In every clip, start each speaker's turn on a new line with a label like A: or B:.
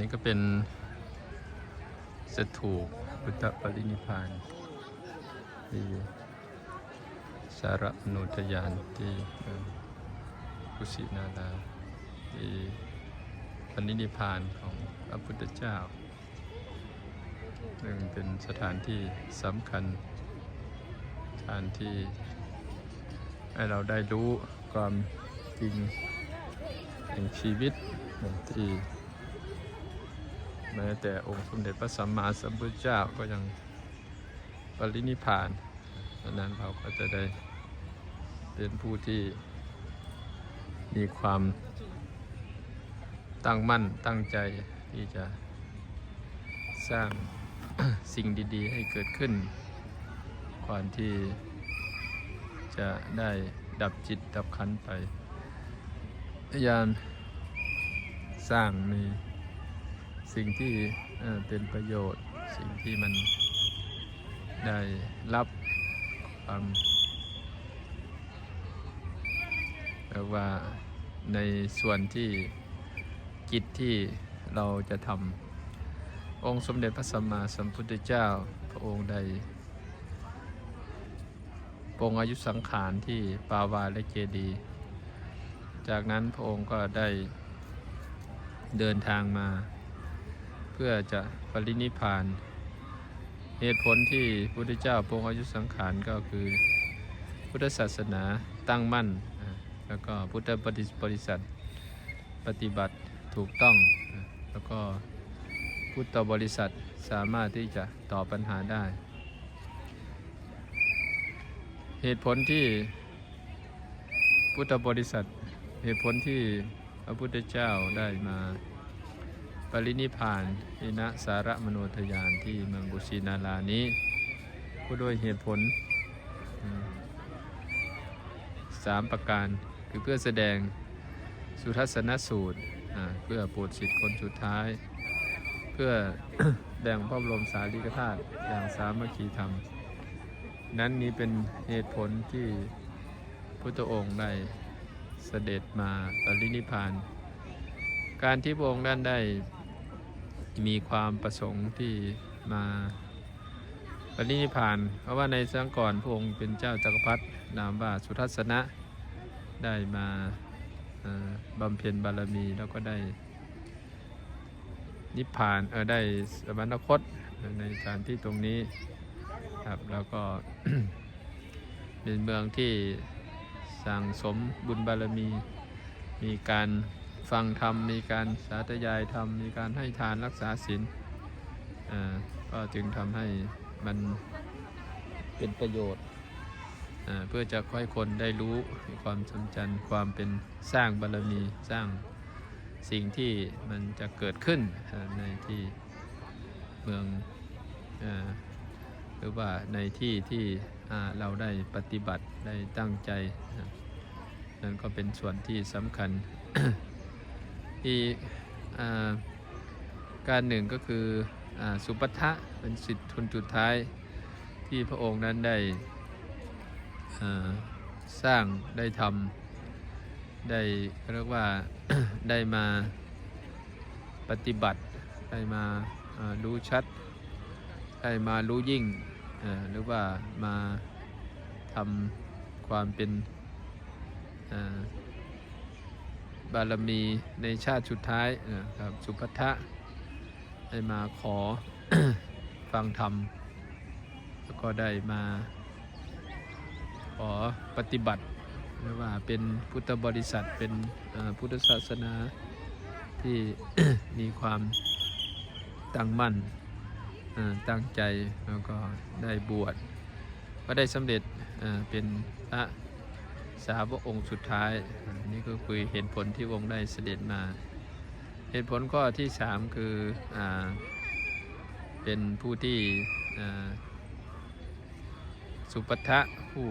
A: นี้ก็เป็นสถูปพุทธปรินิพานที่สารนุทยานที่กุสินาราที่ปรินิพพานของพระพุทธเจ้า ซึ่งเป็นสถานที่สำคัญสถานที่ให้เราได้รู้ความจริงแห่งชีวิตที่ แม้แต่องค์สมเด็จพระสัมมาสัมพุทธเจ้าก็ยังปรินิพานดังนั้นเราก็จะได้เป็นผู้ที่มีความตั้งมั่นตั้งใจที่จะสร้างสิ่งดี ๆ ให้เกิดขึ้น ก่อนที่จะได้ดับจิตดับขันไปพยายามสร้างมี สิ่งที่เป็นประโยชน์ สิ่งที่มันได้รับความเรียกว่าในส่วนที่กิจที่เราจะทำองค์สมเด็จพระสัมมาสัมพุทธเจ้าพระองค์ใดปรงอายุสังขารที่ปาวาและเจดี จากนั้นพระองค์ก็ได้เดินทางมา เพื่อจะปรินิพาน เหตุผลที่พระพุทธเจ้าปรงอายุสังขารก็คือ พุทธศาสนาตั้งมั่น แล้วก็พุทธปฏิบริษัทปฏิบัติถูกต้อง แล้วก็พุทธบริษัทสามารถที่จะตอบปัญหาได้ เหตุผลที่พุทธบริษัทเหตุผลที่พระพุทธเจ้าได้มา รินิพานที่ณสารมโนทยานที่เมืองกุสินารานี้ก็ด้วยเหตุผลสามประการคือเพื่อแสดงสุทัศนสูตรเพื่อโปรดสิทธิคนสุดท้าย เพื่อแบ่งพระบรมสารีริกธาตุอย่างสามัคคีธรรม นั้นนี้เป็นเหตุผลที่พุทธองค์ได้เสด็จมาปรินิพพาน การที่พระองค์นั้นได้ มีความประสงค์ที่มาปรินิพาน เพราะว่าในสังก่อนพระองค์เป็นเจ้าจักรพรรดินามว่าสุทัศนะได้มาบำเพ็ญบารมีแล้วก็ได้นิพพานเออได้สวรรคตในสถานที่ตรงนี้ครับแล้วก็เป็นเมืองที่สั่งสมบุญบารมีมีการ ฟังธรรมมีการสาธยายธรรมมีการให้ทานรักษาศีลอ่าก็จึงทำให้มันเป็นประโยชน์อ่าเพื่อจะค่อยคนได้รู้ความสำคัญความเป็นสร้างบารมีสร้างสิ่งที่มันจะเกิดขึ้นในที่เมืองอหรือว่าในที่ที่อ่าเราได้ปฏิบัติได้ตั้งใจนะนั่นก็เป็นส่วนที่สำคัญ อีกอ่าการหนึ่งก็คืออสุปทะเป็นสิทธิทุนจุดท้ายที่พระองค์นั้นได้สร้างได้ทำได้เรียกว่าได้มาปฏิบัติ ได้มารู้ชัด ได้มารู้ยิ่ง หรือว่ามาทำความเป็น บารมีในชาติสุดท้ายนะครับสุภัทะได้มาขอฟังธรรม แล้วก็ได้มาขอปฏิบัติหรือว่าเป็นพุทธบริษัทเป็นพุทธศาสนาที่มีความตั้งมั่นตั้งใจแล้วก็ได้บวชก็ได้สำเร็จเป็นพระ สาวกองค์สุดท้ายนนี้ก็คือเหตุผลที่องค์ได้เสด็จมา เหตุผลข้อที่สามคืออเป็นผู้ที่สุปัทะผู้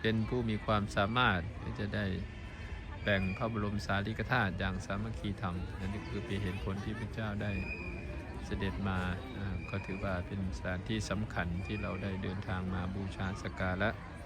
A: เป็นผู้มีความสามารถที่จะได้แบ่งพระบรมสารีริกธาตุอย่างสามัคคีธรรมนั่นคือเป็นเหตุผลที่พระเจ้าได้เสด็จมาอ่าก็ถือว่าเป็นสถานที่สำคัญที่เราได้เดินทางมาบูชาสักการะ